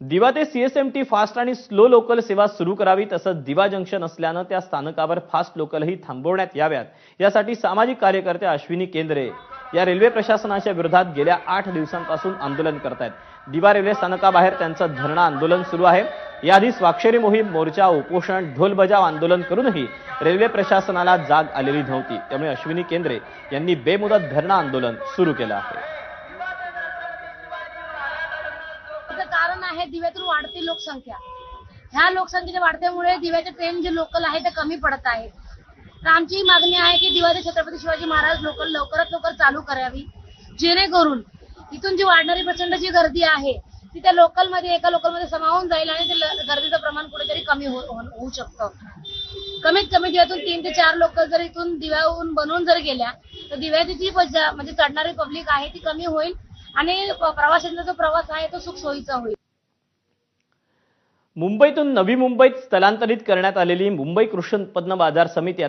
दिवा ते CSMT fast आणि स्लो लोकल सेवा सुरू करावी तसंच दिवा जंक्शन असल्यानं त्या स्थानकावर फास्ट लोकलही थांबवण्यात याव्यात. यासाठी सामाजिक कार्यकर्ते अश्विनी केंद्रे या रेल्वे प्रशासनाच्या विरोधात गेल्या आठ दिवसांपासून आंदोलन करतायत. दिवा रेल्वे स्थानकाबाहेर त्यांचं धरणं आंदोलन सुरू आहे. याआधी स्वाक्षरी मोहीम मोर्चा उपोषण ढोल बजाव आंदोलन करूनही रेल्वे प्रशासनाला जाग आलेली नव्हती. त्यामुळे अश्विनी केंद्रे यांनी बेमुदत धरणं आंदोलन सुरू केलं आहे. कारण आहे दिव्यातून वाढती लोकसंख्या. ह्या लोकसंख्येच्या वाढत्यामुळे दिव्याचे ट्रेन जे लोकल आहे ते कमी पडत आहे. तर आमची मागणी आहे की दिवाळी छत्रपती शिवाजी महाराज लोकल लवकरात लवकर चालू करावी. जेणेकरून इथून जी वाढणारी प्रचंड जी गर्दी आहे ती त्या लोकलमध्ये एका लोकलमध्ये समावून जाईल आणि ते गर्दीचं प्रमाण कुठेतरी कमी हो, हो, होऊ शकतं. कमीत कमी दिव्यातून तीन ते चार लोक जर इथून दिव्याहून बनवून जर गेल्या तर दिव्याची जी म्हणजे चढणारी पब्लिक आहे ती कमी होईल आणि प्रवाशांचा जो प्रवास आहे तो सुखसोयीचा होईल. मुंबईतून नवी मुंबईत स्थलांतरित करण्यात आलेली मुंबई कृषी उत्पन्न बाजार समिती